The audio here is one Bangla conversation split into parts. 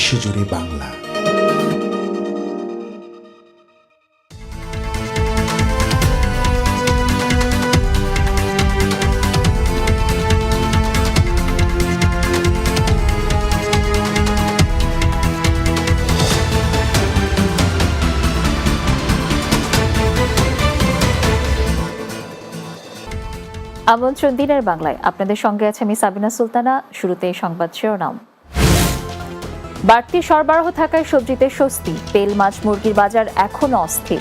বিশ্বজুড়ে বাংলা। আমন্ত্রণ দিনের বাংলায়। আপনাদের সঙ্গে আছে আমি সাবিনা সুলতানা। শুরুতে সংবাদ শিরোনাম। বাড়তি সরবরাহ থাকায় সবজিতে স্বস্তি। তেল, মাছ, মুরগির বাজার এখনও অস্থির।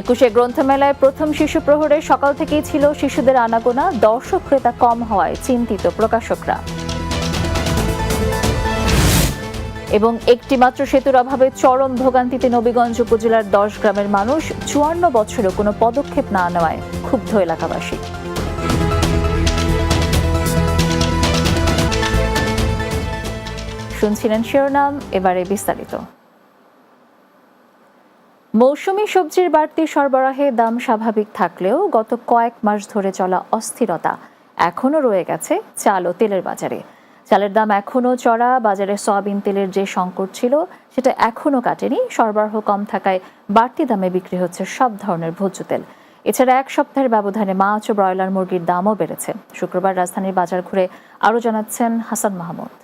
একুশে গ্রন্থমেলায় প্রথম শিশু প্রহরে সকাল থেকেই ছিল শিশুদের আনাগোনা। দর্শক ক্রেতা কম হওয়ায় চিন্তিত প্রকাশকরা। এবং একটি মাত্র সেতুর অভাবে চরম ভোগান্তিতে নবীগঞ্জ উপজেলার দশ গ্রামের মানুষ চুয়ান্ন বছরেও কোনো পদক্ষেপ না নেওয়ায় ক্ষুব্ধ এলাকাবাসী। শুনছিলেন শিরোনাম, এবারে বিস্তারিত। মৌসুমী সবজির বাড়তি সরবরাহে দাম স্বাভাবিক থাকলেও গত কয়েক মাস ধরে চলা অস্থিরতা এখনও রয়ে গেছে চাল ও তেলের বাজারে। চালের দাম এখনও চড়া, বাজারে সয়াবিন তেলের যে সংকট ছিল সেটা এখনও কাটেনি, সরবরাহ কম থাকায় বাড়তি দামে বিক্রি হচ্ছে সব ধরনের ভোজ্য তেল। এছাড়া এক সপ্তাহের ব্যবধানে মাছ ও ব্রয়লার মুরগির দামও বেড়েছে। শুক্রবার রাজধানীর বাজার ঘুরে আরও জানাচ্ছেন হাসান মাহমুদ।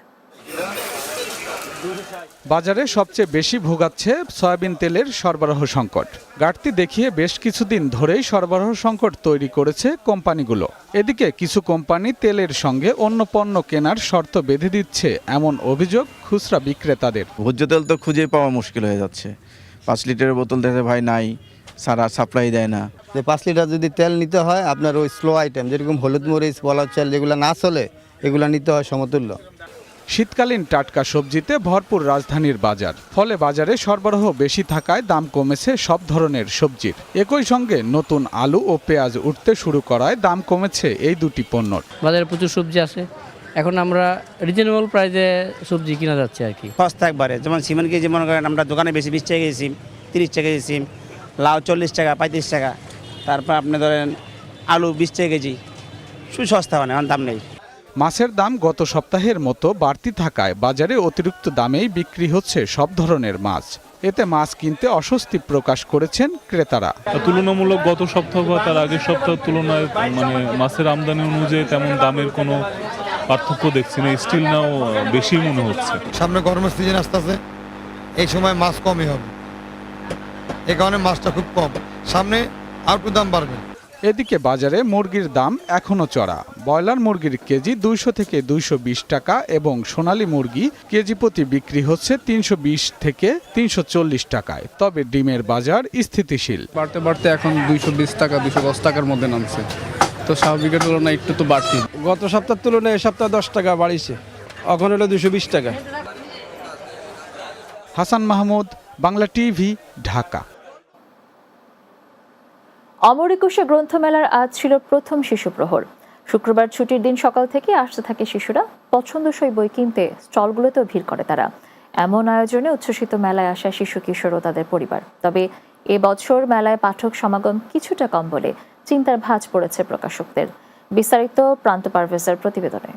বাজারে সবচেয়ে বেশি ভোগাচ্ছে সয়াবিন তেলের সরবরাহ সংকট। ঘাটতি দেখিয়ে বেশ কিছুদিন ধরেই সরবরাহ সংকট তৈরি করেছে কোম্পানিগুলো। এদিকে কিছু কোম্পানি তেলের সঙ্গে অন্য পণ্য কেনার শর্ত বেঁধে দিচ্ছে এমন অভিযোগ খুচরা বিক্রেতাদের। ভোজ্য তেল তো খুঁজে পাওয়া মুশকিল হয়ে যাচ্ছে। পাঁচ লিটারের বোতল দেখে ভাই নাই সারা সাপ্লাই দেয় না। যে পাঁচ লিটার যদি তেল নিতে হয় আপনার ওই স্লো আইটেম যেরকম হলুদ মরিচ বলার চাল যেগুলো না চলে এগুলো নিতে হয় সমতুল্য। শীতকালীন টাটকা সবজিতে ভরপুর রাজধানীর বাজার। ফলে বাজারে সরবরাহ বেশি থাকায় দাম কমেছে সব ধরনের সবজির। একই সঙ্গে নতুন আলু ও পেঁয়াজ উঠতে শুরু করায় দাম কমেছে এই দুটি পণ্যর। বাজারে প্রচুর সবজি আছে। এখন আমরা রিজনেবল প্রাইসে সবজি কিনা যাচ্ছে আর কি। সস্তা একবারে যেমন সিমেন্ট কেজি মনে করেন আমরা দোকানে বেশি বিশ টাকা কেজি সিম তিরিশ টাকা কেজি সিম লাউ চল্লিশ টাকা পঁয়ত্রিশ টাকা। তারপর আপনি ধরেন আলু বিশ টাকা কেজি। সুসস্তা মানে আমার দাম নেই। মাছের দাম গত সপ্তাহের মতো বাড়তি থাকায় বাজারে অতিরিক্ত দামেই বিক্রি হচ্ছে সব ধরনের মাছ। এতে মাছ কিনতে অস্বস্তি প্রকাশ করেছেন ক্রেতারা। তুলনামূলক গত সপ্তাহ বা তার আগের সপ্তাহের তুলনায় মানে মাছের আমদানি অনুযায়ী তেমন দামের কোনো পার্থক্য দেখছি না স্টিল নাও বেশি মনে হচ্ছে। সামনে গরমের সিজন আসতেছে এই সময় মাছ কমই হবে। এই কারণে মাছটা খুব কম। সামনে আর একটু দাম বাড়বে। এদিকে বাজারে মুরগির দাম এখনও চড়া। ব্রয়লার মুরগির কেজি দুইশো থেকে দুইশো বিশ টাকা এবং সোনালী মুরগি কেজি প্রতি বিক্রি হচ্ছে তিনশো বিশ থেকে তিনশো চল্লিশ টাকায়। তবে ডিমের বাজার স্থিতিশীল। বাড়তে বাড়তে এখন দুইশো বিশ টাকা দুশো দশ টাকার মধ্যে নামছে। তো স্বাভাবিকের তুলনায় একটু তো বাড়তি। গত সপ্তাহের তুলনায় এ সপ্তাহে দশ টাকা বাড়িছে এখন হলো দুশো বিশ টাকা। হাসান মাহমুদ বাংলা টিভি ঢাকা। অমর একুশে গ্রন্থমেলার আজ ছিল প্রথম শিশু প্রহর শুক্রবার ছুটির দিন সকাল থেকে আসতে থাকে শিশুরা। পছন্দসই বই কিনতে স্টলগুলোতেও ভিড় করে তারা। এমন আয়োজনে উচ্ছ্বসিত মেলায় আসা শিশু কিশোর ও তাদের পরিবার। তবে এবছর মেলায় পাঠক সমাগম কিছুটা কম বলে চিন্তার ভাঁজ পড়েছে প্রকাশকদের। বিস্তারিত প্রান্ত পারভেজের প্রতিবেদনে।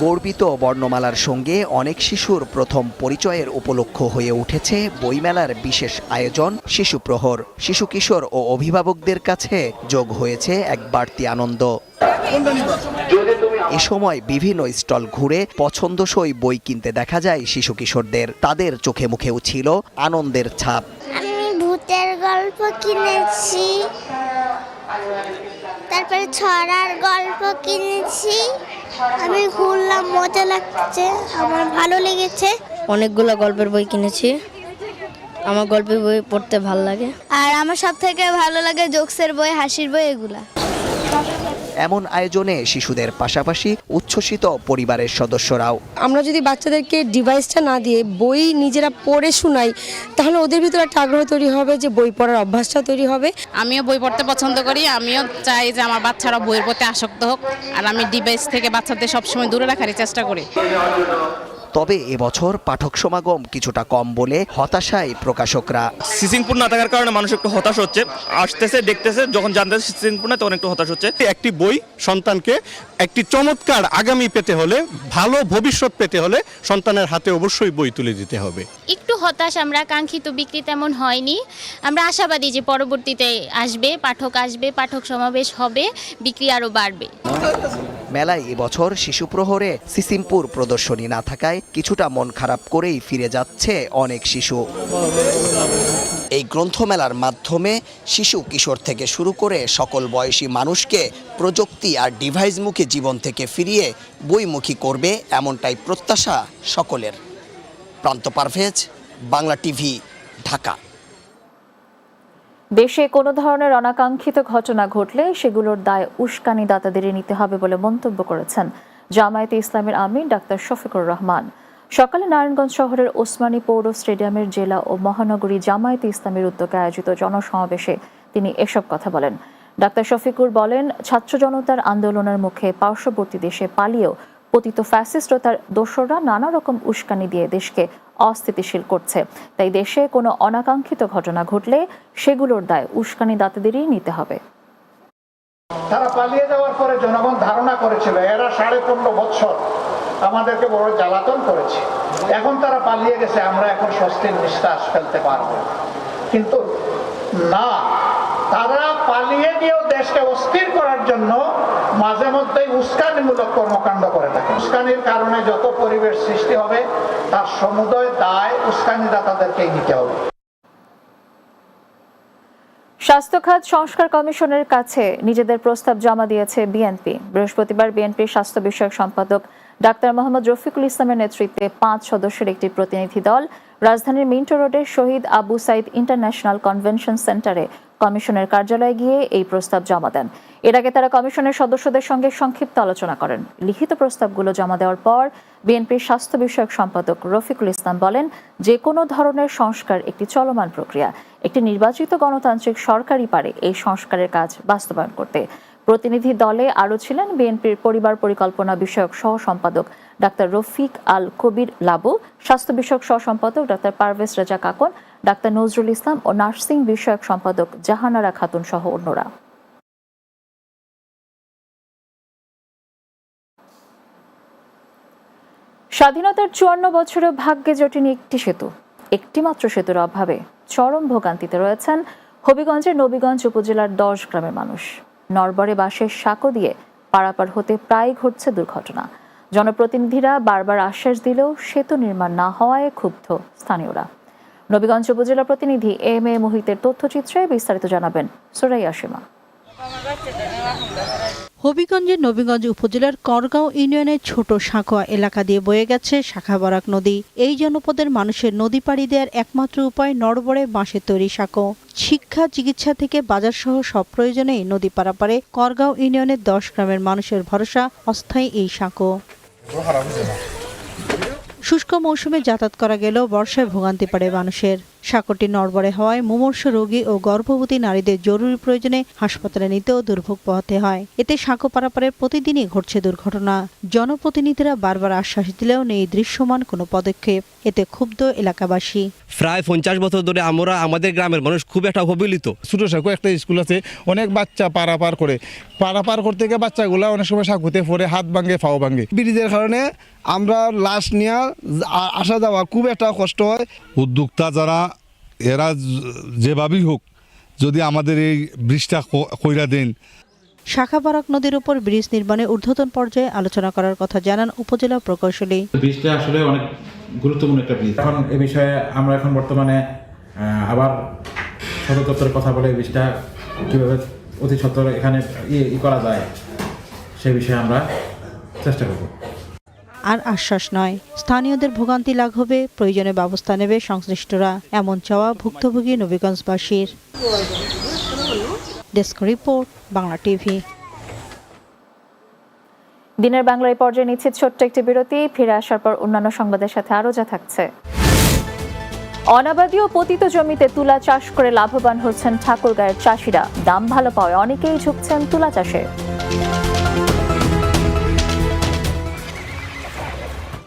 গর্বিত বর্ণমালার সঙ্গে অনেক শিশুর প্রথম পরিচয়ের উপলক্ষ হয়ে উঠেছে বইমেলার বিশেষ আয়োজন শিশু প্রহর। শিশু কিশোর ও অভিভাবকদের কাছে যোগ হয়েছে এক বাড়তি আনন্দ। এ সময় বিভিন্ন স্টল ঘুরে পছন্দসই বই কিনতে দেখা যায় শিশু কিশোরদের। তাদের চোখে মুখেও ছিল আনন্দের ছাপ। আমি ভূতের গল্প কিনেছি। তারপরে ছড়ার গল্প কিনেছি। আমি ঘুরলাম মজা লাগছে আমার ভালো লেগেছে। অনেকগুলো গল্পের বই কিনেছি। আমার গল্পের বই পড়তে ভালো লাগে। আর আমার সব থেকে ভালো লাগে জোকসের বই হাসির বই এগুলা। এমন আয়োজনে শিশুদের পাশাপাশি উচ্ছ্বসিত পরিবারের সদস্যরাও। আমরা যদি বাচ্চাদেরকে ডিভাইসটা না দিয়ে বই নিজেরা পড়ে শোনাই তাহলে ওদের ভিতরে একটা আগ্রহ তৈরি হবে যে বই পড়ার অভ্যাসটা তৈরি হবে। আমিও বই পড়তে পছন্দ করি আমিও চাই যে আমার বাচ্চারা বইয়ের প্রতি আসক্ত হোক আর আমি ডিভাইস থেকে বাচ্চাদের সবসময় দূরে রাখার চেষ্টা করি। তবে এবছর পাঠক সমাগম কিছুটা কম বলে হতাশায় প্রকাশকরা। সিসিংপুর না থাকার কারণে মানুষ একটু হতাশ হচ্ছে। আসতেছে দেখতেছে যখন জানতেছে সিসিংপুর না তখন একটু হতাশ হচ্ছে। একটি বই সন্তানকে একটি চমৎকার আগামী পেতে হলে ভালো ভবিষ্যৎ পেতে হলে সন্তানের হাতে অবশ্যই বই তুলে দিতে হবে। একটু হতাশ আমরা কাঙ্ক্ষিত বিক্রি তেমন হয়নি। আমরা আশাবাদী যে পরবর্তীতে আসবে পাঠক আসবে পাঠক সমাবেশ হবে বিক্রি আরও বাড়বে। মেলায় এবছর শিশু প্রহরে সিসিমপুর প্রদর্শনী না থাকায় কিছুটা মন খারাপ করেই ফিরে যাচ্ছে অনেক শিশু। এই গ্রন্থমেলার মাধ্যমে শিশু কিশোর থেকে শুরু করে সকল বয়সী মানুষকে প্রযুক্তি আর ডিভাইসমুখী জীবন থেকে ফিরিয়ে বইমুখী করবে এমনটাই প্রত্যাশা সকলের। প্রান্ত পারভেজ, বাংলা টিভি, ঢাকা। দেশে কোনো ধরনের অনাকাঙ্ক্ষিত ঘটনা ঘটলে সেগুলোর দায় উস্কানি দাতাদেরই নিতে হবে বলে মন্তব্য করেছেন জামায়াতে ইসলামের আমির ডাক্তার শফিকুর রহমান। সকালে নারায়ণগঞ্জ শহরের ওসমানী পৌর স্টেডিয়ামের জেলা ও মহানগরী জামায়াতে ইসলামের উদ্যোগে আয়োজিত জনসমাবেশে তিনি এসব কথা বলেন। ডাক্তার শফিকুর বলেন, ছাত্র জনতার আন্দোলনের মুখে পার্শ্ববর্তী দেশে পালিয়েও পতিত ফ্যাসিস্ট ও তার দোসররা নানা রকম উস্কানি দিয়ে দেশকে অস্থিতিশীল করছে। তাই দেশে কোনো অনাকাঙ্ক্ষিত ঘটনা ঘটলে সেগুলোর দায় উস্কানি দাতাদেরই নিতে হবে। তারা পালিয়ে যাওয়ার পরে জনগণ ধারণা করেছিল, এরা সাড়ে পনেরো বছর আমাদেরকে বড় জ্বালাতন করেছে। এখন তারা পালিয়ে গেছে, আমরা এখন স্বস্তির নিঃশ্বাস ফেলতে পারব। কিন্তু না, তারা পালিয়ে গিয়েও দেশকে অস্থির করার জন্য মাঝে মধ্যেই উস্কানিমূলক কর্মকাণ্ড করে থাকে। উস্কানির কারণে যত পরিবেশ সৃষ্টি হবে, তার সমুদয় দায় উস্কানিদাতাদেরকেই নিতে হবে। স্বাস্থ্য খাত সংস্কার কমিশনের কাছে নিজেদের প্রস্তাব জমা দিয়েছে বিএনপি। বৃহস্পতিবার বিএনপির স্বাস্থ্য বিষয়ক সম্পাদক ডাক্তার মোহাম্মদ রফিকুল ইসলামের নেতৃত্বে পাঁচ সদস্যের একটি প্রতিনিধি দল রাজধানীর মিন্টো রোডের শহীদ আবু সাইদ ইন্টারন্যাশনাল কনভেনশন সেন্টারে কমিশনের কার্যালয়ে গিয়ে এই প্রস্তাব জমা দেন। এর আগে তারা কমিশনের সদস্যদের সঙ্গে সংক্ষিপ্ত আলোচনা করেন। লিখিত প্রস্তাবগুলো জমা দেওয়ার পর বিএনপির স্বাস্থ্য বিষয়ক সম্পাদক রফিকুল ইসলাম বলেন যে কোনো ধরনের সংস্কার একটি চলমান প্রক্রিয়া। একটি নির্বাচিত গণতান্ত্রিক সরকারই পারে এই সংস্কারের কাজ বাস্তবায়ন করতে। প্রতিনিধি দলে আরও ছিলেন বিএনপির পরিবার পরিকল্পনা বিষয়ক সহ সম্পাদক ডাক্তার রফিক আল কবির লাবু, স্বাস্থ্য বিষয়ক সহ সম্পাদক ডাক্তার পারভেজ রাজা কাকন, ডাক্তার নজরুল ইসলাম ও নার্সিং বিষয়ক সম্পাদক জাহানারা খাতুন সহ অন্যরা। স্বাধীনতার চুয়ান্ন বছরে ভাগ্যে জোটেনি একটি সেতু একটি মাত্র সেতুর অভাবে চরম ভোগান্তিতে রয়েছেন হবিগঞ্জের নবীগঞ্জ উপজেলার দশ গ্রামের মানুষ। নরবরে বাসের সাঁকো দিয়ে পারাপার হতে প্রায় ঘটছে দুর্ঘটনা। জনপ্রতিনিধিরা বারবার আশ্বাস দিলেও সেতু নির্মাণ না হওয়ায় ক্ষুব্ধ স্থানীয়রা। নবীগঞ্জ উপজেলা প্রতিনিধি এম এ মোহিতের তথ্যচিত্রে বিস্তারিত জানাবেন সুরাইয়া সীমা। হবিগঞ্জের নবীগঞ্জ উপজেলার করগাঁও ইউনিয়নের ছোট সাঁকোয়া এলাকা দিয়ে বয়ে গেছে শাখা বরাক নদী। এই জনপদের মানুষের নদী পাড়ি দেওয়ার একমাত্র উপায় নড়বড়ে বাঁশের তৈরি সাঁকো। শিক্ষা, চিকিৎসা থেকে বাজার সহ সব প্রয়োজনেই নদী পারাপারে করগাঁও ইউনিয়নের দশ গ্রামের মানুষের ভরসা, অস্থায়ী এই সাঁকো। শুষ্ক মৌসুমে যাতায়াত করা গেলেও বর্ষায় ভোগান্তি পারে মানুষের। সাঁকোটি নড়বড়ে হওয়ায় মুমূর্ষ রোগী ও গর্ভবতী নারীদের জরুরি প্রয়োজনে হাসপাতালে নিতেও দুর্ভোগ পোহাতে হয়। এতে সাঁকো পারাপারে প্রতিদিনই ঘটছে দুর্ঘটনা। জনপ্রতিনিধিরা বারবার আশ্বাস দিলেও নেই দৃশ্যমান কোনো পদক্ষেপ। এতে ক্ষুব্ধ এলাকাবাসী। প্রায় পঞ্চাশ বছর ধরে আমরা আমাদের গ্রামের মানুষ খুব একটা অবহেলিত। ছোটো সাঁকো একটা স্কুল আছে অনেক বাচ্চা পারাপার করে। পারাপার করতে গিয়ে বাচ্চাগুলো অনেক সময় সাঁকুতে পড়ে হাত ভাঙে ফাও ভাঙে। ব্রিজের কারণে আমরা লাশ নিয়ে আসা যাওয়া খুব একটা কষ্ট হয়। উদ্যোক্তা যারা এরা যেভাবেই হোক যদি আমাদের এই ব্রিজটা কইরা দেন। শাখা বারাক নদীর উপর ব্রিজ নির্মাণে ঊর্ধ্বতন পর্যায়ে আলোচনা করার কথা জানান উপজেলা প্রকৌশলী। ব্রিজটা আসলে অনেক গুরুত্বপূর্ণ একটা ব্রিজ। এখন এ বিষয়ে আমরা এখন বর্তমানে আবার সদর কথা বলে এই ব্রিজটা কীভাবে অতি সত্তর এখানে ই- ই করা যায় সে বিষয়ে আমরা চেষ্টা করব। আর আশ্বাস নয়। স্থানীয়দের ভোগান্তি লাঘবে, প্রয়োজনে ব্যবস্থা নেবে সংশ্লিষ্টরা। এমন চাওয়া ভুক্তভোগী নবীগঞ্জবাসীর। Desk report, Bangla TV. দিনের বাংলা এই পর্যায়ে নিচ্ছে ছোট্ট একটি বিরতি। ফিরে আসার পর অন্যান্য সংবাদের সাথে আরও যা থাকছে। অনাবাদী ও পতিত জমিতে তুলা চাষ করে লাভবান হচ্ছেন ঠাকুরগাঁয়ের চাষিরা। দাম ভালো পাওয়ায় অনেকেই ঝুঁকছেন তুলা চাষে।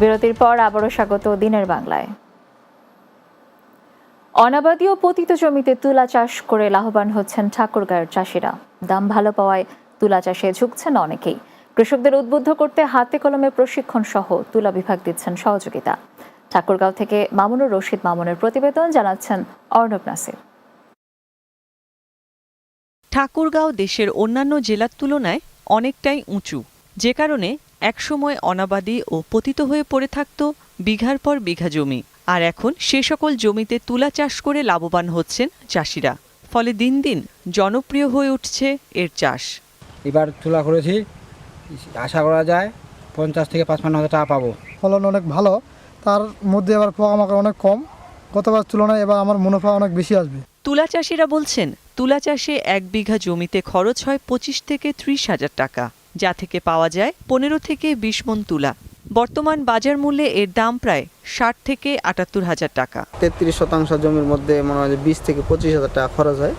বিরতির পর আবারও স্বাগত দিনের বাংলায়। অনাবাদী ও পতিত জমিতে তুলা চাষ করে লাভবান হচ্ছেন ঠাকুরগাঁয়ের চাষিরা। দাম ভালো পাওয়ায় তুলা চাষে ঝুঁকছেন অনেকেই। কৃষকদের উদ্বুদ্ধ করতে হাতে কলমে প্রশিক্ষণ সহ তুলা বিভাগ দিচ্ছেন সহযোগিতা। ঠাকুরগাঁও থেকে মামুনুর রশিদ মামুনের প্রতিবেদন জানাচ্ছেন অর্ণব নাসির। ঠাকুরগাঁও দেশের অন্যান্য জেলার তুলনায় অনেকটাই উঁচু। যে কারণে একসময় অনাবাদি ও পতিত হয়ে পড়ে থাকত বিঘার পর বিঘা জমি। আর এখন সে সকল জমিতে তুলা চাষ করে লাভবান হচ্ছেন চাষিরা। ফলে দিন দিন জনপ্রিয় হয়ে উঠছে এর চাষ। এবার তুলা করেছি। আশা করা যায় পঞ্চাশ থেকে পাঁচপান্ন হাজার টাকা পাবো। ফলন অনেক ভালো। তার মধ্যে আবার পোকামাকড় অনেক কম। গতবার তুলনায় এবার আমার মুনাফা অনেক বেশি আসবে। তুলা চাষিরা বলছেন তুলা চাষে এক বিঘা জমিতে খরচ হয় পঁচিশ থেকে ত্রিশ হাজার টাকা। যা থেকে পাওয়া যায় পনেরো থেকে বিশ মন তুলা। বর্তমান বাজার মূল্যে এর দাম প্রায় ষাট থেকে আটাত্তর হাজার টাকা। তেত্রিশ শতাংশ জমির মধ্যে মনে হয় বিশ থেকে পঁচিশ হাজার টাকা খরচ হয়।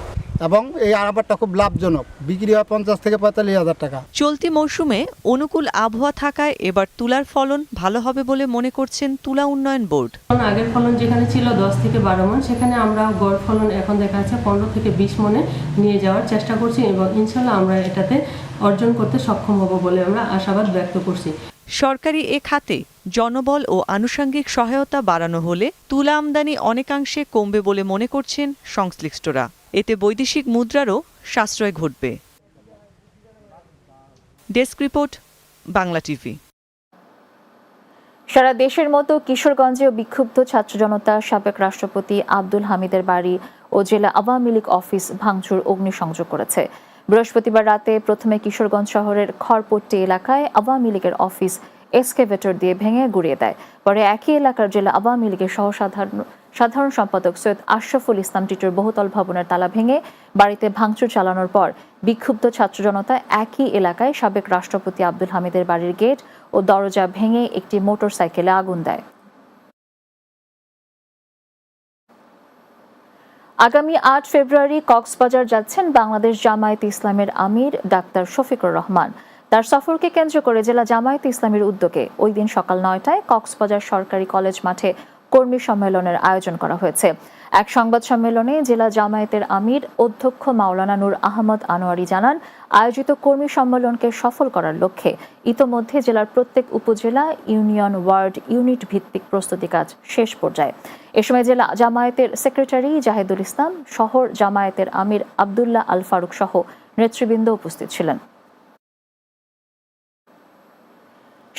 এবং এই আবারটা খুব লাভজনক। বিক্রি হয় পঞ্চাশ থেকে পঁয়তাল্লিশ হাজার টাকা। চলতি মৌসুমে অনুকূল আবহাওয়া থাকায় এবার তুলার ফলন ভালো হবে বলে মনে করছেন তুলা উন্নয়ন বোর্ড। আগের ফলন যেখানে ছিল দশ থেকে বারো মন সেখানে আমরা গড় ফলন এখন দেখা যাচ্ছে পনেরো থেকে বিশ মনে নিয়ে যাওয়ার চেষ্টা করছি এবং ইনশাল্লাহ আমরা এটাতে অর্জন করতে সক্ষম হব বলে আমরা আশাবাদ ব্যক্ত করছি। সরকারি এ খাতে জনবল ও আনুষঙ্গিক সহায়তা বাড়ানো হলে তুলা আমদানি অনেকাংশে কমবে বলে মনে করছেন সংশ্লিষ্টরা। এতে বৈদেশিক মুদ্রারও সাশ্রয় ঘটবে। Desk report Bangla TV. সারা দেশের মতো কিশোরগঞ্জেও বিক্ষুব্ধ ছাত্র জনতা সাবেক রাষ্ট্রপতি আব্দুল হামিদের বাড়ি ও জেলা আওয়ামী লীগ অফিস ভাঙচুর অগ্নিসংযোগ করেছে। বৃহস্পতিবার রাতে প্রথমে কিশোরগঞ্জ শহরের খড়পট্টি এলাকায় আওয়ামী লীগের অফিস এসকেভেটর দিয়ে ভেঙে গুড়িয়ে দেয়। পরে একই এলাকার জেলা আওয়ামী লীগের সহসাধারণ, সাধারণ সম্পাদক সৈয়দ আশরাফুল ইসলাম টিটুর বহুতল ভবনের তালা ভেঙে বাড়িতে ভাঙচুর চালানোর পর বিক্ষুব্ধ ছাত্র জনতা একই এলাকায় সাবেক রাষ্ট্রপতি আব্দুল হামিদের বাড়ির গেট ও দরজা ভেঙে একটি মোটর সাইকেলে আগুন দেয়। আগামী আট ফেব্রুয়ারি কক্সবাজার যাচ্ছেন বাংলাদেশ জামায়াত ইসলামের আমির ডাক্তার শফিকুর রহমান। তার সফরকে কেন্দ্র করে জেলা জামায়াত ইসলামের উদ্যোগে ওই দিন সকাল নয়টায় কক্সবাজার সরকারি কলেজ মাঠে কর্মী সম্মেলনের আয়োজন করা হয়েছে। এক সংবাদ সম্মেলনে জেলা জামায়াতের আমির অধ্যক্ষ মাওলানা নূর আহমদ আনোয়ারি জানান, আয়োজিত কর্মী সম্মেলনকে সফল করার লক্ষ্যে ইতোমধ্যে জেলার প্রত্যেক উপজেলা, ইউনিয়ন, ওয়ার্ড, ইউনিট ভিত্তিক প্রস্তুতি কাজ শেষ পর্যায়ে। এ সময় জেলা জামায়াতের সেক্রেটারি জাহিদুল ইসলাম, শহর জামায়াতের আমির আবদুল্লাহ আল ফারুক সহ নেতৃবৃন্দ উপস্থিত ছিলেন।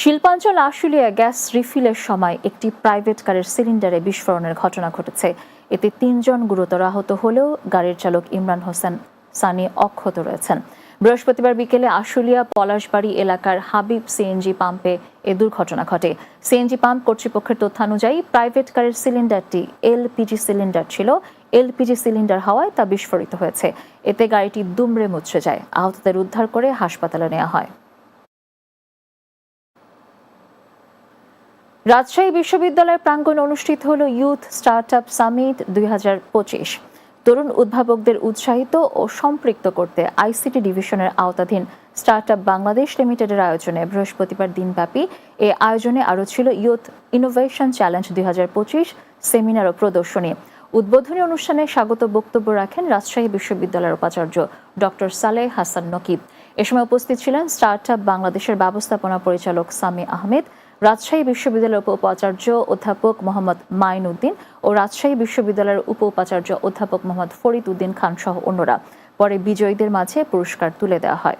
শিল্পাঞ্চল আশুলিয়া গ্যাস রিফিলের সময় একটি প্রাইভেট কারের সিলিন্ডারে বিস্ফোরণের ঘটনা ঘটেছে। এতে তিনজন গুরুতর আহত হলেও গাড়ির চালক ইমরান হোসেন সানি অক্ষত রয়েছেন। বৃহস্পতিবার বিকেলে আশুলিয়া পলাশবাড়ি এলাকার হাবিব সিএনজি পাম্পে এ দুর্ঘটনা ঘটে। সিএনজি পাম্প কর্তৃপক্ষের তথ্যানুযায়ী প্রাইভেট কারের সিলিন্ডারটি এলপিজি সিলিন্ডার ছিল। এলপিজি সিলিন্ডার হওয়ায় তা বিস্ফোরিত হয়েছে। এতে গাড়িটি দুমড়ে মুচড়ে যায়। আহতদের উদ্ধার করে হাসপাতালে নেওয়া হয়। রাজশাহী বিশ্ববিদ্যালয়ের প্রাঙ্গণে অনুষ্ঠিত হল ইউথ স্টার্টআপ সামিট দুই হাজার পঁচিশ। তরুণ উদ্ভাবকদের উৎসাহিত ও সম্পৃক্ত করতে আইসিটি ডিভিশনের আওতাধীন স্টার্টআপ বাংলাদেশ লিমিটেডের আয়োজনে বৃহস্পতিবার দিনব্যাপী এ আয়োজনে আরও ছিল ইউথ ইনোভেশন চ্যালেঞ্জ দুই হাজার পঁচিশ সেমিনার ও প্রদর্শনী। উদ্বোধনী অনুষ্ঠানে স্বাগত বক্তব্য রাখেন রাজশাহী বিশ্ববিদ্যালয়ের উপাচার্য ডক্টর সালেহ হাসান নকিব। এ সময় উপস্থিত ছিলেন স্টার্টআপ বাংলাদেশের ব্যবস্থাপনা পরিচালক সামি আহমেদ রাজশাহী বিশ্ববিদ্যালয়ের উপ উপাচার্য অধ্যাপক মোহাম্মদ মাইন উদ্দিন ও রাজশাহী বিশ্ববিদ্যালয়ের উপ উপাচার্য অধ্যাপক মোহাম্মদ ফরিদ উদ্দিন খান সহ অন্যরা। পরে বিজয়ীদের মাঝে পুরস্কার তুলে দেওয়া হয়।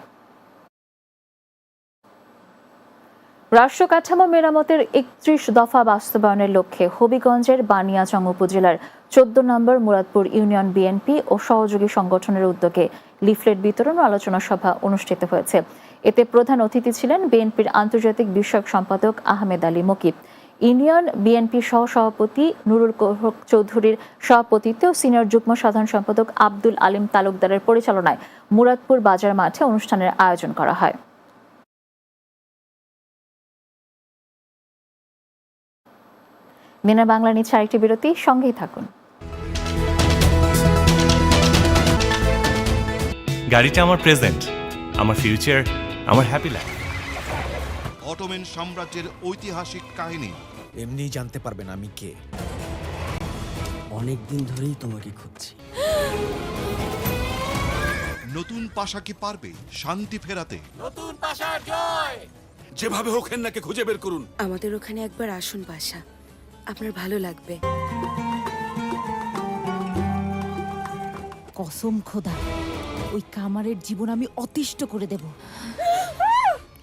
রাষ্ট্র কাঠামো মেরামতের একত্রিশ দফা বাস্তবায়নের লক্ষ্যে হবিগঞ্জের বানিয়াচং উপজেলার চোদ্দ নম্বর মুরাদপুর ইউনিয়ন বিএনপি ও সহযোগী সংগঠনের উদ্যোগে লিফলেট বিতরণ ও আলোচনা সভা অনুষ্ঠিত হয়েছে। এতে প্রধান অতিথি ছিলেন বিএনপির আন্তর্জাতিক বিষয়ক সম্পাদক আহমেদ আলী মকিব। ইউনিয়ন বিএনপি সহ সভাপতি নুরুল কৌহক চৌধুরীর সভাপতিত্বে ও সিনিয়র যুগ্ম সাধারণ সম্পাদক আব্দুল আলিম তালুকদারের পরিচালনায় মুরাদপুর বাজার মাঠে অনুষ্ঠানের আয়োজন করা হয়। দিনের বাংলা নিচ্ছে আরেকটি বিরতি, সঙ্গেই থাকুন। গাড়িটা আমার প্রেজেন্ট, আমার ফিউচার আমার হ্যাপি লাইফ অটোমেন সাম্রাজ্যের ঐতিহাসিক কাহিনী। এমনি জানতে পারবেন আমি কে। অনেক দিন ধরেই তোমাকে খুঁজছি। নতুন পাশা কি পারবে শান্তি ফেরাতে? নতুন পাশার জয়! যেভাবে হোক হেন্নাকে খুঁজে বের করুন। আমাদের ওখানে একবার আসুন বাসা আপনার ভালো লাগবে। কসম খোদা ওই কামারের জীবন আমি অতিষ্ঠ করে দেব।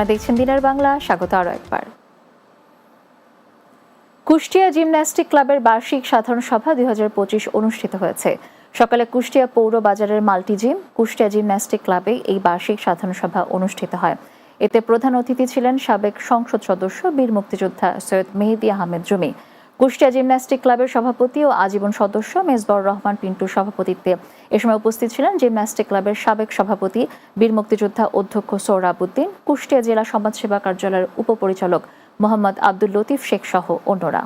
আপনারা দেখছেন দিনার বাংলা, স্বাগত আরও একবার। কুষ্টিয়া জিমন্যাস্টিক ক্লাবের বার্ষিক সাধারণ সভা দুই অনুষ্ঠিত হয়েছে। সকালে কুষ্টিয়া পৌর বাজারের মাল্টি জিম, কুষ্টিয়া জিমন্যাস্টিক ক্লাবে এই বার্ষিক সাধারণ সভা অনুষ্ঠিত হয়। এতে প্রধান অতিথি ছিলেন সাবেক সংসদ সদস্য, বীর মুক্তিযোদ্ধা সৈয়দ মেহেদি আহমেদ জুমি। কুষ্টিয়া জিমন্যাস্টিক ক্লাবের সভাপতি ও আজীবন সদস্য মেজবর রহমান পিন্টুর সভাপতিত্বে। এ সময় উপস্থিত ছিলেন জিমন্যাস্টিক ক্লাবের সাবেক সভাপতি, বীর মুক্তিযোদ্ধা অধ্যক্ষ সোহরাবুদ্দিন কুষ্টিয়া জেলা সমাজসেবা কার্যালয়ের উপপরিচালক মোহাম্মদ আব্দুল লতিফ শেখ সহ অন্যরা।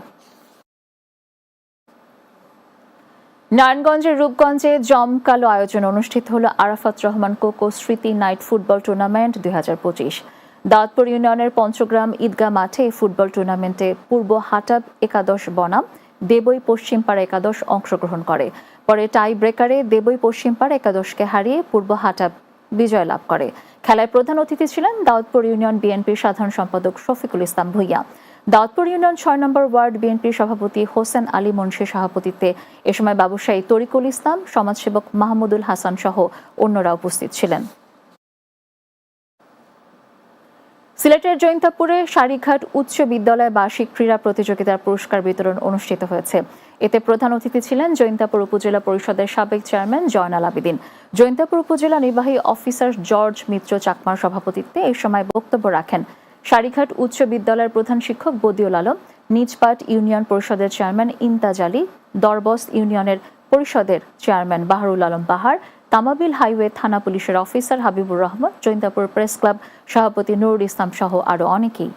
নারায়ণগঞ্জের রূপগঞ্জে জমকালো আয়োজন অনুষ্ঠিত হল আরাফাত রহমান কোকো স্মৃতি নাইট ফুটবল টুর্নামেন্ট দুই হাজার পঁচিশ। দাউদপুর ইউনিয়নের পঞ্চগ্রাম ঈদগাহ মাঠে ফুটবল টুর্নামেন্টে পূর্ব হাটাব একাদশ বনাম, দেবই পশ্চিমপাড়া একাদশ অংশগ্রহণ করে। পরে টাই ব্রেকারে দেবই পশ্চিমপাড়া একাদশকে হারিয়ে পূর্ব হাটাব বিজয় লাভ করে। খেলায় প্রধান অতিথি ছিলেন দাউদপুর ইউনিয়ন বিএনপির সাধারণ সম্পাদক শফিকুল ইসলাম ভুইয়া। দাউদপুর ইউনিয়ন ছয় নম্বর ওয়ার্ড বিএনপির সভাপতি হোসেন আলী মুন্সির সভাপতিত্বে এ সময় ব্যবসায়ী তরিকুল ইসলাম, সমাজসেবক মাহমুদুল হাসান সহ অন্যরা উপস্থিত ছিলেন। সিলেটের জৈন্তাপুরে সারিঘাট উচ্চ বিদ্যালয় বার্ষিক ক্রীড়া প্রতিযোগিতার পুরস্কার বিতরণ অনুষ্ঠিত হয়েছে। এতে প্রধান অতিথি ছিলেন জৈন্তাপুর উপজেলা পরিষদের সাবেক চেয়ারম্যান জয়নাল আবেদিন। জৈন্তাপুর উপজেলা নির্বাহী অফিসার জর্জ মিত্র চাকমার সভাপতিত্বে এই সময় বক্তব্য রাখেন। সারিঘাট উচ্চ বিদ্যালয়ের প্রধান শিক্ষক বদিউল আলম, নিজপাট ইউনিয়ন পরিষদের চেয়ারম্যান ইমতাজ আলী, দরবস্ত ইউনিয়নের পরিষদের চেয়ারম্যান বাহারুল আলম বাহার তামাবিল হাইওয়ে থানা পুলিশের officer Habibur Rahman, Jaintapur press club সভাপতি নুরুল ইসলাম সহ আরও অনেকেই।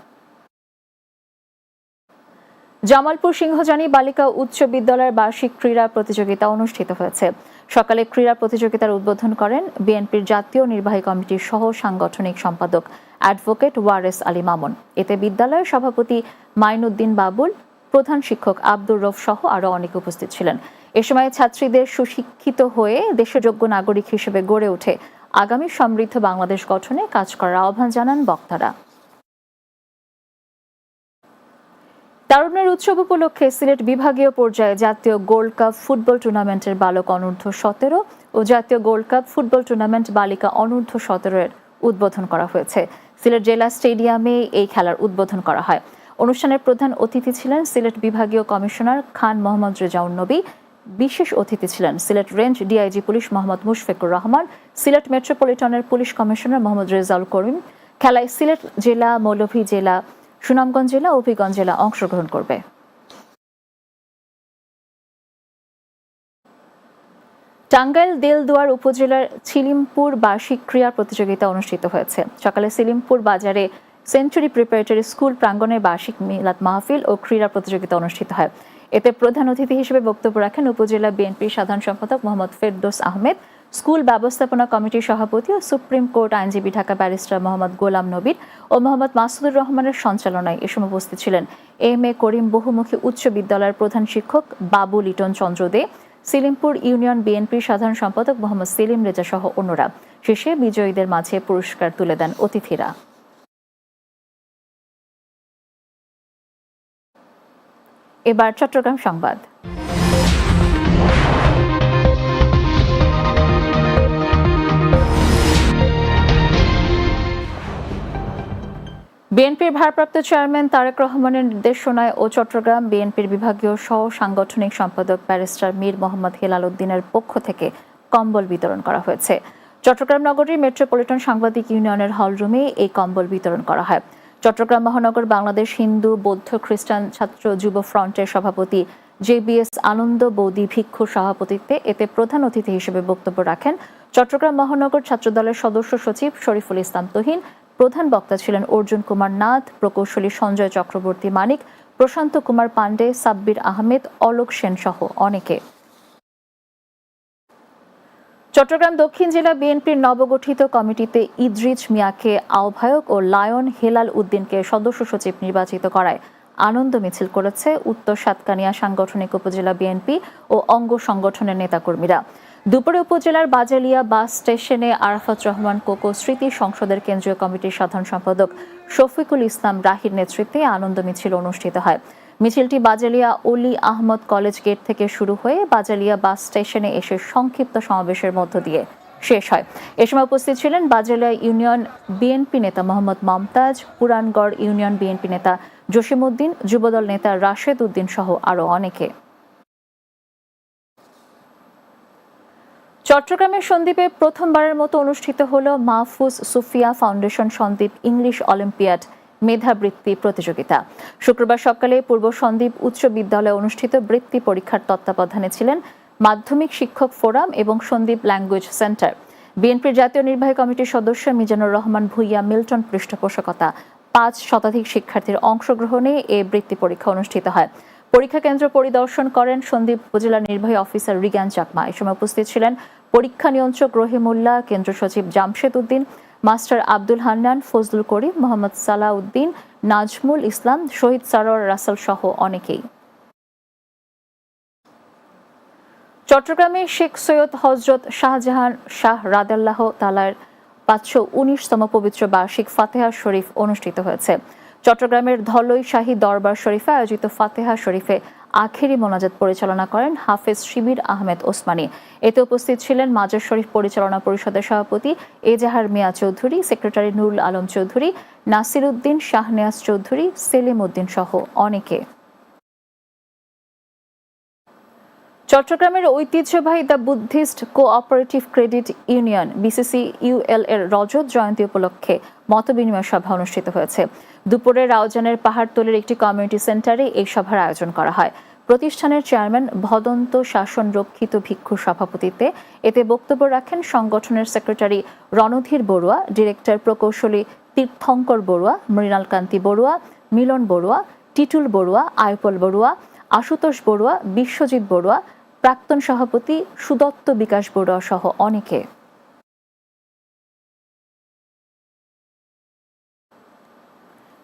জামালপুর সিংহজানি বালিকা উচ্চ বিদ্যালয়ের বার্ষিক ক্রীড়া প্রতিযোগিতা অনুষ্ঠিত হয়েছে। সকালে ক্রীড়া প্রতিযোগিতার উদ্বোধন করেন বিএনপির জাতীয় নির্বাহী কমিটির সহ সাংগঠনিক সম্পাদক অ্যাডভোকেট ওয়ারেস আলী মামুন। এতে বিদ্যালয়ের সভাপতি মাইনুদ্দিন বাবুল, প্রধান শিক্ষক আব্দুর রফ সহ আরও অনেকে উপস্থিত ছিলেন। এ সময় ছাত্রীদের সুশিক্ষিত হয়ে দেশযোগ্য নাগরিক হিসেবে গড়ে ওঠে আগামী সমৃদ্ধ বাংলাদেশ গঠনে কাজ করার আহ্বান জানান বক্তারা। তারুণের উৎসব উপলক্ষে সিলেট বিভাগীয় পর্যায়ে জাতীয় গোল্ড কাপ ফুটবল টুর্নামেন্টের বালক অনূর্ধ্ব সতেরো ও জাতীয় গোল্ড কাপ ফুটবল টুর্নামেন্ট বালিকা অনূর্ধ্ব সতেরো এর উদ্বোধন করা হয়েছে। সিলেট জেলা স্টেডিয়ামে এই খেলার উদ্বোধন করা হয়। অনুষ্ঠানের প্রধান অতিথি ছিলেন সিলেট বিভাগীয় কমিশনার খান মোহাম্মদ রেজাউন নবী বিশেষ অতিথি ছিলেন Sylhet range DIG police Mohammad Mushfiqur Rahman, Sylhet মেট্রোপলিটনের police commissioner Mohammad Rezaul Karim, খেলায় সিলেট জেলা মৌলভী জেলা, সুনামগঞ্জ জেলা ও হবিগঞ্জ জেলা অংশগ্রহণ করবে। টাঙ্গাইল দেলদুয়ার উপজেলার ছিলিমপুর বার্ষিক ক্রীড়া প্রতিযোগিতা অনুষ্ঠিত হয়েছে। সকালে সিলিমপুর বাজারে সেঞ্চুরি প্রিপারেটরি স্কুল প্রাঙ্গণে বার্ষিক মিলাদ মাহফিল ও ক্রীড়া প্রতিযোগিতা অনুষ্ঠিত হয়। এতে প্রধান অতিথি হিসেবে বক্তব্য রাখেন উপজেলা বিএনপির সাধারণ সম্পাদক মোহাম্মদ ফেরদোস আহমেদ, স্কুল ব্যবস্থাপনা কমিটির সভাপতি ও সুপ্রিম কোর্ট আইনজীবী ঢাকা ব্যারিস্টার মোহাম্মদ গোলাম নবীর ও মোহাম্মদ মাসুদুর রহমানের সঞ্চালনায় এ সময় উপস্থিত ছিলেন। এম এ করিম বহুমুখী উচ্চ বিদ্যালয়ের প্রধান শিক্ষক বাবু লিটন চন্দ্র দে, সিলিমপুর ইউনিয়ন বিএনপির সাধারণ সম্পাদক মোহাম্মদ সেলিম রেজা সহ অন্যরা। শেষে বিজয়ীদের মাঝে পুরস্কার তুলে দেন অতিথিরা। এবার চট্টগ্রাম সংবাদ। বিএনপির ভারপ্রাপ্ত চেয়ারম্যান তারেক রহমানের নির্দেশনায় ও চট্টগ্রাম বিএনপির বিভাগীয় সহ সাংগঠনিক সম্পাদক ব্যারিস্টার মীর মোহাম্মদ হেলাল উদ্দিনের পক্ষ থেকে কম্বল বিতরণ করা হয়েছে। চট্টগ্রাম নগরীর মেট্রোপলিটন সাংবাদিক ইউনিয়নের হলরুমে এই কম্বল বিতরণ করা হয়। চট্টগ্রাম মহানগর, বাংলাদেশ হিন্দু, বৌদ্ধ, খ্রিস্টান ছাত্র যুব ফ্রন্টের সভাপতি জেবিএস আনন্দ বৌদি ভিক্ষুর সভাপতিত্বে এতে প্রধান অতিথি হিসেবে বক্তব্য রাখেন চট্টগ্রাম মহানগর ছাত্রদলের সদস্য সচিব শরীফুল ইসলাম তহিন, প্রধান বক্তা ছিলেন অর্জুন কুমার নাথ, প্রকৌশলী সঞ্জয় চক্রবর্তী মানিক, প্রশান্ত কুমার পাণ্ডে, সাব্বির আহমেদ, অলোক সেন সহ অনেকে। চট্টগ্রাম দক্ষিণ জেলা বিএনপির নবগঠিত কমিটিতে ইদ্রিজ মিয়াকে আহ্বায়ক ও লায়ন হেলাল উদ্দিনকে সদস্য সচিব নির্বাচিত করায় আনন্দ মিছিল করেছে উত্তর সাতকানিয়া সাংগঠনিক উপজেলা বিএনপি ও অঙ্গ সংগঠনের নেতাকর্মীরা। দুপুরে উপজেলার বাজালিয়া বাস স্টেশনে আরাফাত রহমান কোকো স্মৃতি সংসদের কেন্দ্রীয় কমিটির সাধারণ সম্পাদক শফিকুল ইসলাম রাহির নেতৃত্বে আনন্দ মিছিল অনুষ্ঠিত হয়। মিছিলটি বাজালিয়া অলি আহমদ কলেজ গেট থেকে শুরু হয়ে বাজালিয়া বাস স্টেশনে এসে সংক্ষিপ্ত সমাবেশের মধ্য দিয়ে শেষ হয়। এ সময় উপস্থিত ছিলেন বাজালিয়া ইউনিয়ন বিএনপি নেতা মোহাম্মদ মমতাজ, পুরানগড় ইউনিয়ন বিএনপি নেতা জসিমউদ্দিন, যুবদল নেতা রাশেদ উদ্দিন সহ আরও অনেকে। চট্টগ্রামের সন্দ্বীপে প্রথমবারের মতো অনুষ্ঠিত হল Mahfuz Sufia foundation Sandwip English olympiad. মেধাবৃত্তি প্রতিযোগিতা। শুক্রবার সকালে পূর্ব সন্দ্বীপ উচ্চ বিদ্যালয়ে অনুষ্ঠিত বৃত্তি পরীক্ষার তত্ত্বাবধানে ছিলেন মাধ্যমিক শিক্ষক ফোরাম এবং সন্দ্বীপ ল্যাঙ্গুয়েজ সেন্টার। বিএনপির জাতীয় নির্বাহী কমিটির সদস্য মিজানুর রহমান ভুইয়া মিল্টন পৃষ্ঠপোষকতা। পাঁচ শতাধিক শিক্ষার্থীর অংশগ্রহণে এ বৃত্তি পরীক্ষা অনুষ্ঠিত হয়। পরীক্ষা কেন্দ্র পরিদর্শন করেন সন্দীপ উপজেলা নির্বাহী অফিসার রিগান চাকমা। এ সময় উপস্থিত ছিলেন পরীক্ষা নিয়ন্ত্রক রহিমুল্লাহ, কেন্দ্র সচিব জামশেদ উদ্দিন মাস্টার আব্দুল হান্নান, ফজলুল করিম, মোহাম্মদ সালাউদ্দিন, নাজমুল ইসলাম, শহীদ সারোয়ার রাসেল সহ অনেকেই। চট্টগ্রামে শেখ সৈয়দ হজরত শাহজাহান শাহ রাদাল্লাহ তালার পাঁচশো উনিশতম পবিত্র বার্ষিক ফাতেহা শরীফ অনুষ্ঠিত হয়েছে। চট্টগ্রামের ধলই শাহী দরবার শরীফে আয়োজিত ফাতেহা শরীফে আখেরি মোনাজাত পরিচালনা করেন হাফেজ শিবির আহমেদ ওসমানী। এতে উপস্থিত ছিলেন মাজার শরীফ পরিচালনা পরিষদের সভাপতি এজাহার মিয়া চৌধুরী, সেক্রেটারি নুরুল আলম চৌধুরী, নাসির উদ্দিন শাহনেয়াজ চৌধুরী, সেলিম উদ্দিন সহ অনেকে। চট্টগ্রামের ঐতিহ্যবাহী the Buddhist cooperative credit union, BCC UL এর রজত জয়ন্তী উপলক্ষে মতবিনিময় সভা অনুষ্ঠিত হয়েছে। দুপুরে রাউজানের পাহাড়তলের একটি কমিউনিটি সেন্টারে এই সভার আয়োজন করা হয়। প্রতিষ্ঠানের চেয়ারম্যান ভদন্ত শাসন রক্ষিত ভিক্ষুর সভাপতিত্বে এতে বক্তব্য রাখেন সংগঠনের সেক্রেটারি রণধীর বড়ুয়া, ডিরেক্টর প্রকৌশলী তীর্থঙ্কর বড়ুয়া মৃণাল কান্তি বড়ুয়া, মিলন বড়ুয়া, টিটুল বড়ুয়া, আয়পল বড়ুয়া, আশুতোষ বড়ুয়া, বিশ্বজিৎ বড়ুয়া, প্রাক্তন সভাপতি সুদত্ত বিকাশ বড়ুয়া সহ অনেকে।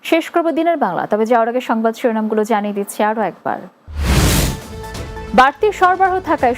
শেষ করব দিনের বাংলা, তবে যাওয়ার আগে সংবাদ শিরোনামগুলো জানিয়ে দিচ্ছি আরও একবার। বাড়তি সরবরাহ থাকায়